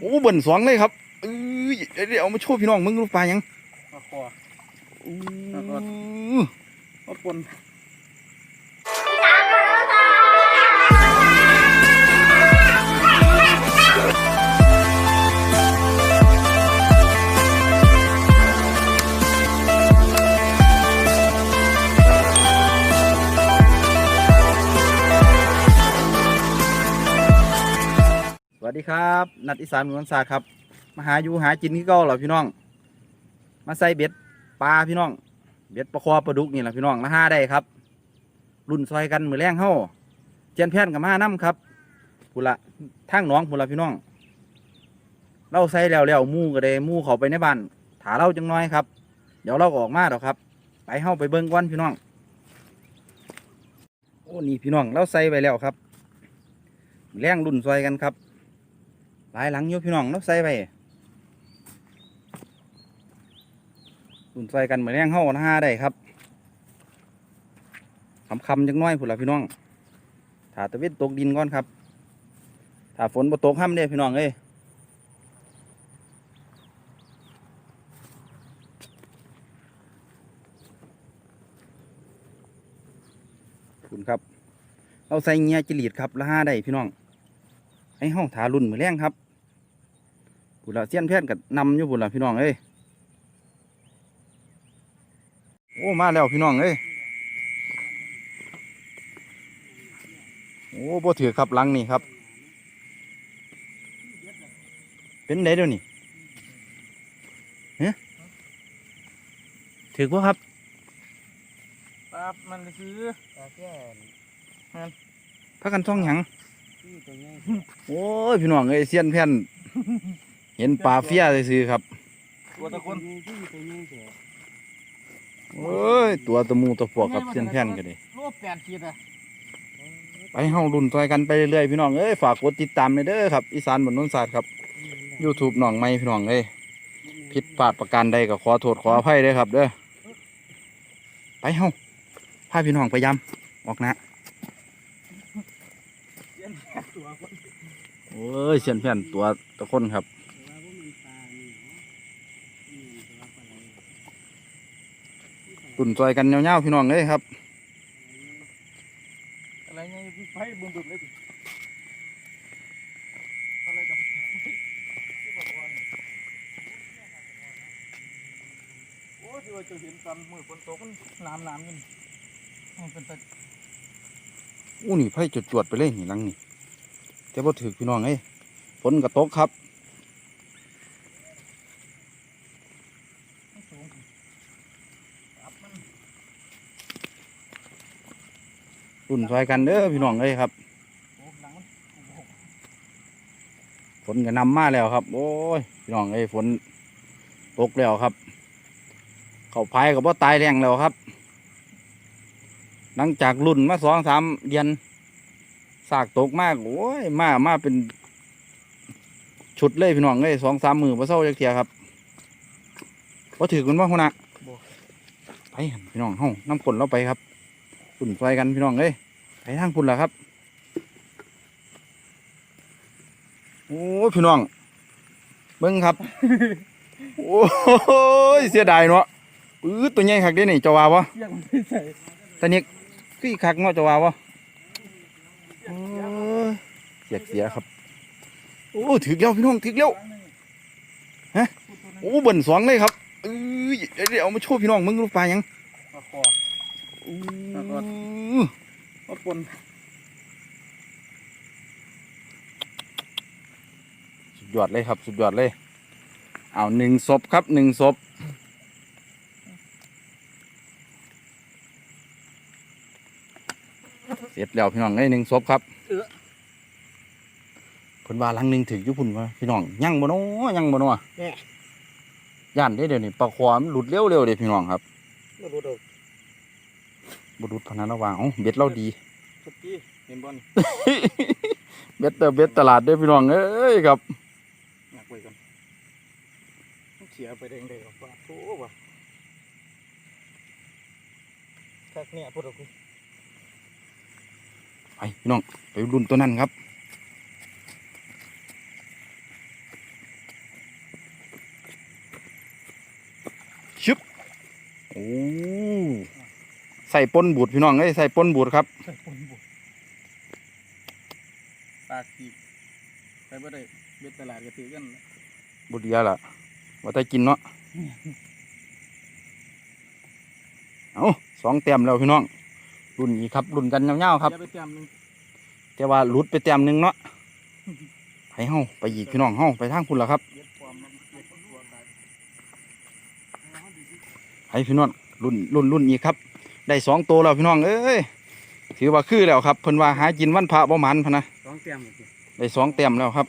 โอ้เบิ่นสองเลยครับเอ้ยเดี๋ยวเอามาโชว์พี่น้องมึงรู้ปลายังปลาคออู้แล้วก็ปลาปน ดีครับนัดอีสานเมืองศาสตร์ครับมาหาอยู่หากินที่เก่าเหรอพี่น้อง มาใส่เบ็ดปลาพี่น้อง เบ็ดปลาคอปลาดุกนี่แหละพี่น้องละห้าได้ครับ รุ่นซอยกันมือแรงเฮ้าเจียนแพนกับมาน้ำครับพูละทางน้องพูละพี่น้อง เราใส่แล้วแล้วมู่ก็ได้มู่เขาไปในบ้านถาเราจังน้อยครับ เดี๋ยวเราออกมาดอกครับ ไปเฮ้าไปเบิ้งก่อนพี่น้องโอ้นี่พี่น้องเราใส่ไปแล้วครับ แรงรุ่นซอยกันครับ หลายหลังอยู่พี่น้องเราใส่ไปรุ่นซอยกันเหมื้อแรงเฮ้าละห้าได้ครับคำคำๆจังน้อยพุ่นละพี่น้องถ้าตะเวนตกดินก่อนครับถ้าฝนบ่ตกห้ำเด้พี่น้องเอ้ยคุณครับ เอาใส่เงียจิลีดครับละห้าได้พี่น้อง ให้ห้องถารุ่นมือแรงครับ บุละเสี้ยนแพทย์กับนำอยู่บุละพี่น้องเอ้ยโอ้มาแล้วพี่น้องเอ้ยโอ้บ่ถือครับหลังนี่ครับ เป็นไดเดี๋ยวนี้เฮ้ถือว่าครับปลามันคือปลาแก่พักกันท่องหยังที่ตัวนี้โอ้ยพี่น้องเอ้ยเสี้ยนแผ่น เห็นปลาเฟี้ยซื้อๆครับตัวตะคนที่ตัวนี้เสียโอ้ยตัวตะมูตะปวกกับเสี้ยนแผ่นกันเลยรูปแปดขีดอะไปเฮารุ่นต่อยกันไปเรื่อยๆพี่น้องเอ้ยฝากกดติดตามเลยเด้อครับอีสานบนนนศาสตร์ครับ YouTube น้องใหม่พี่น้องเอ้ยผิดพลาดประการใดก็ขอโทษขออภัยเด้อครับเด้อไปเฮาพาพี่น้องไปยำออกนะเย็นแค่ตัวคนโอ้ยเสี้ยนแผ่นตัวตะคนครับ แต่ว่าพวกมันปลานี่เนาะนี่แต่ว่าปลาไหล รุ่นต่อยกันยาวๆพี่น้องเอ้ยครับอะไรเงี้ยไฟบึ้มบึ้มเลยดิอะไรกับโอ้ที่ว่าจะเห็นตอนมือฝนตกมันน้ำน้ำอยู่นี่มันเป็นตะอู้นี่ไผ่จวดๆไปเลยนี่หลังนี่แต่พอถือพี่น้องเอ้ยฝนก็ตกครับ สูงครับมัน รุ่นซอยกันเด้อพี่น้องเอ้ยครับโอ้หนังมันโอ้โหฝนก็นำมาแล้วครับ โอ้ยพี่น้องเอ้ยฝนตกแล้วครับ เขาพายกับว่าตายแรงแล้วครับ หลังจากรุ่นมาสองสามเดือนสากตกมากโอ้ยมามาเป็น ชุดเลยพี่น้องเอ้ยสองสามมือมาเศร้าจักเทียครับว่าถือกันว่าคนน่ะไปหั่นพี่น้องเฮาน้ำฝนเราไปครับ รุ่นซอยกันพี่น้องเอ้ยไปทางพุ่นละครับ โอ้พี่น้อง เบิ้งครับ โอ้ยเสียดายเนาะปื้อตัวใหญ่คักเด้นี่จะว่าวะเสียงมันไม่ใส่ตอนนี้คือคักเนาะจะว่าวะเสียกเสียครับ โอ้ถือเลี้ยวพี่น้องถือเลี้ยวโอ้เบิ่นสองเลยครับเอ้ยเดี๋ยวเอามาโชว์พี่น้องมึงรู้ปลายัง ปลาคออู้ปลาปนสุดยอดเลยครับ สุดยอดเลย เอาหนึ่งศพครับหนึ่งศพเสร็จแล้วพี่น้องไอ้ยหนึ่งศพครับเพิ่นว่าหลังหนึ่งถึงยุพุ่นว่าพี่น้องยังบ่เนาะยังบ่เนาะย่านได้เดี๋ยวนี้ปลาความันหลุดเร็วๆเดี๋ยวพี่น้องครับไม่รู้ดอก บุรุษพนันระวางอ๋อเบ็ดเราดีเห็บอลเบ็ดเตอร์เบ็ดตลาดด้วยพี่น้องเอ้ยครับหนักไปกันเสียไปแดงๆออกปาโอ้ว่ะค่เนี่ยพุทธคุณไปพี่น้องไปรุ่นตัวนั้นครับชึบโอ้ ใส่ปนบูดพี่น้องเอ้ยใส่ปนบูดครับใส่ปนบุกปากขีดไปบ่ได้เบ็ดตลาดก็ถือกันล่ะบุดเดียล่ะว่าแต่กินเนาะเอาสองแต้มแล้วพี่น้องรุ่นอีกครับรุ่นกันยาวๆครับ อย่าไปเตรียมหนึงแต่ว่าหลุดไปแต้มหนึ่งเนาะไปเฮาไปอีกพี่น้องเฮาไปทางคุณล่ะครับเบ็ดปลอมมันเบ็ดตัวตาย ไปพี่น้องรุ่นรุ่นรุ่นอีกครับ ได้สองตัวแล้วพี่น้องเอ้ยถือว่าคือแล้วครับเพิ่นว่าหากินวันพระบ่หมันพะนะสองเตรียมหมดเลยได้สองแต้มแล้วครับ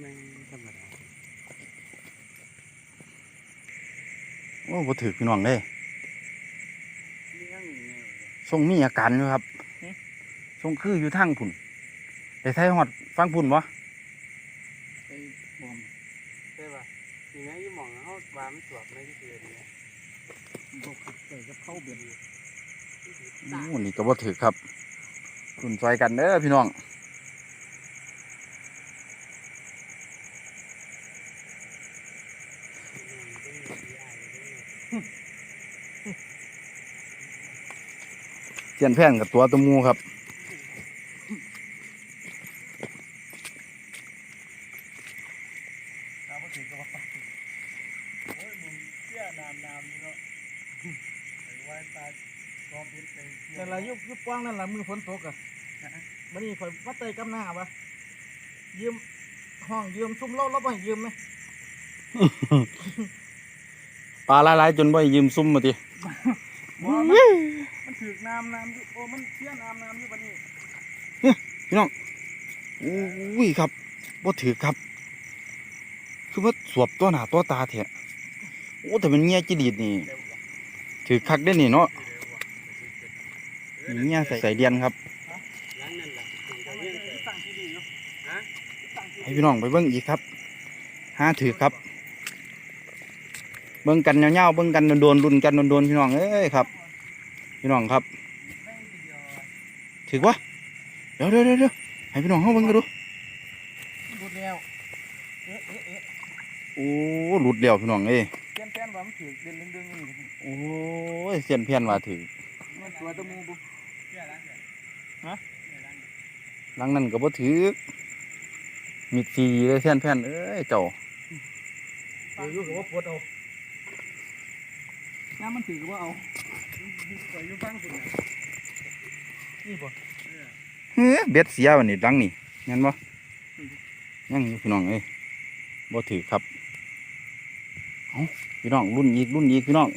ไม่ธรรมดาโอ้บ่ถือพี่น้องเด้นี่ยังอยู่เนี่ยทรงมีอาการอยู่ครับทรงคืออยู่ทางพุ่นได้ใส่ฮอดฟังพุ่นบ่ไปปลอมใช่ป่ะยังไงยี่หมองเขาวางไม่ตรวจไม่ที่เกิดเนี่ยบกใส่กับเข้าเบ็ดโอู้นี่ก็บ่ถือครับรุ่นซอยกันเด้อพี่น้องเจียนแพนกับตัวตะมูครับตา มมาถือกับว่าโอ้ยมึงเสี้ยนามนามนี่เนาะไอ้ไว้ตายกองเบ็ดไปแต่ละยุคยุคกว้างนั่นล่ะมือฝนตกอะมันนี่ข่อยวัดใจกำหน้าปะยืมห้องยืมซุ่มเล่าเราบ่ให้ยืมไหมปลาหลายๆจนบ่ให้ยืมซุ่มมาติบ่มันมันถือกน้ำน้ำอยู่โอ้มันเสี้ยน้ำน้ำอยู่บัดนี้อุ้ยครับบ่ถือครับ คือว่าสวบตัวหน้าตัวตาแท้โอ้แต่มันเงี้ยจิดีดนี่ ถือคักได้นี่เนาะ เงี้ยใส่ใส่เดียนครับหลังนี้ใส่ตั้งที่ดีอยู่ฮะตั้งที่ให้พี่น้องไปเบิ่งอีกครับห้าถือครับ เบิ่งกันยาวๆเบิ่งกันโดนๆรุนกันโดนๆพี่น้องเอ้ยครับ พี่น้องครับถือวะเดี๋ยวเดี๋ยวเดี๋ยวเดี๋ยให้พี่น้องเฮาเบิ่งกันดูดูดแล้วเอ๊ะเอ๊ะเอ๊ะโอ้หลุดแล้วพี่น้องเอ้ยเต้นเต้นว่ามันถือเด่นดึงๆโอ้ยเสียนเพี้ยนว่าถือ มันตัวตะมูบุหลังนั้นก็บ่ถือมีดสีเลยเสียนเพี้ยนเอ้ยเจ้าเดี๋ยวอยู่กับว่าปวดเอาน้ำมันถือว่าเอาปล่อยอยู่ฟังคุณนะนี่บ่เฮ้ยเบ็ดเสียวันนี้หลังนี่งั้นบ่ยังอยู่พี่น้องเอ้ยบ่ถือครับเอ้าพี่น้องรุ่นอีกรุ่นอีกพี่น้อง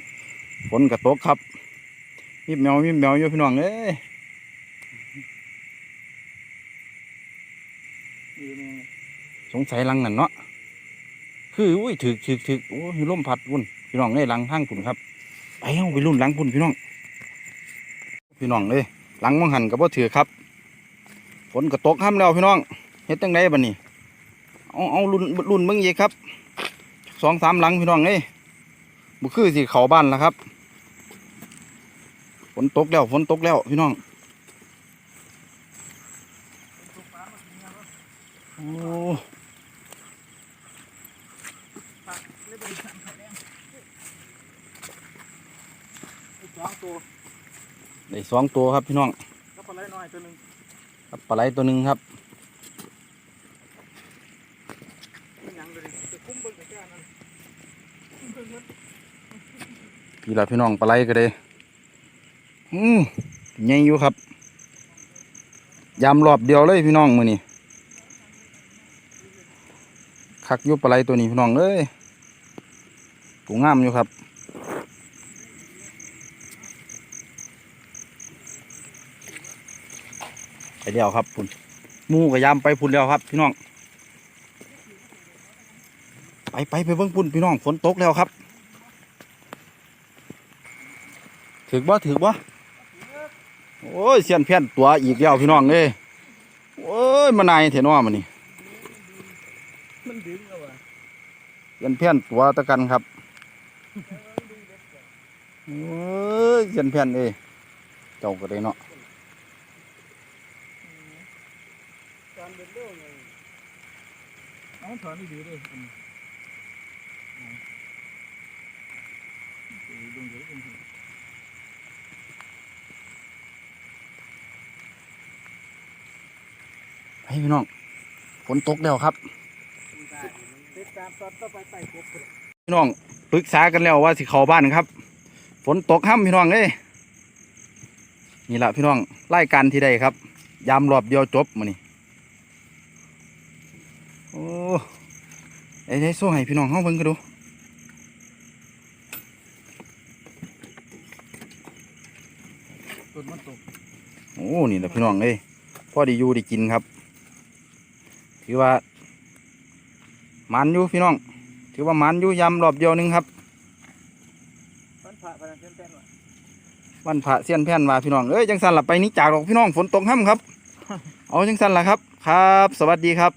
ฝนก็ตกครับ มีแมวมีแมวอยู่พี่น้องเอ้ยสงสัยลังนั่นเนาะคืออุ้ยถือถือถือโอ้ยลมพัดวุ่นพี่น้องเอ้ยลังทางพุ่นครับไปเอาไปรุ่นลังพุ่นพี่น้อง พี่น้องเอ้ยลังมังหันก็บ่ถือครับฝนก็ตกห้ามแล้วพี่น้องเฮ็ดจังไดบัดนี้เอาเอารุ่นรุ่นเบิ่งอีครับสองสามลังพี่น้องเอ้ยบ่คือสิเขาบ้านแล้วครับ ฝนตกแล้วฝนตกแล้วพี่น้องโอ้เลยเป็นสันไข่แดงไอ้สองตัวได้สองตัวครับพี่น้องปลาไหลน้อยตัวหนึ่งครับปลาไหลตัวหนึ่งครับเป็นหยังเลยจะคุ้มเบิ่งกับแก่นั่นคุ้มเบิ่งมันพี่ละพี่น้องปลาไหลก็ได้ อืมใหญ่อยู่ครับยำรอบเดียวเลยพี่น้องมือนี่คักยุบปลาไหลตัวนี้พี่น้องเอ้ยปูงามอยู่ครับ ไปเดียวครับพุ่นมูกับยำไปพุ่นแล้วครับ พี่น้อง ไปไปไปเบิ่งพุ่นพี่น้องฝนตกแล้วครับ ถือบ่ถือบ่ โอ้ยเสียนเพี้ยนตัวอีกแล้วพี่น้องเอ้ยโอ้ยมานายเถน้อมันนี่มันดึงแล้ววะเสียนเพี้ยนตัวตะกันครับโอ้ยเสียนเพี้ยนเอ้เจ้าก็ได้เนาะการเดินเร็วไงเอาถอนนี่ดีเลยอืมเอาเอาดูเดี๋ยวดูเดี๋ยว พี่น้องฝนตกแล้วครับ พี่น้องปรึกษากันแล้วว่าสิเข้าบ้านครับ ฝนตกห้ำพี่น้องเอ้ยนี่แหละพี่น้องไล่การที่ใดครับ ยามรอบเดียวจบมานี่โอ้ไอ้ไอ้โซ่ให้พี่น้องห้องเบิ่งกันดูต้นมันตกโอ้นี่แหละพี่น้องเอ้ยพ่อได้อยู่ได้กินครับ ถือว่ามันอยู่พี่น้อง ถือว่ามันอยู่ยำรอบเดียวหนึงครับมันผ่าพระเส้นแผ่นว่ะวันพระเสี้ยนแผ่นว่าพี่น้องเอ้ยจังสันหลับไปนี้จากหรอกพี่น้องฝนตกห้ำครับ เอาจังสันล่ะครับ ครับ สวัสดีครับ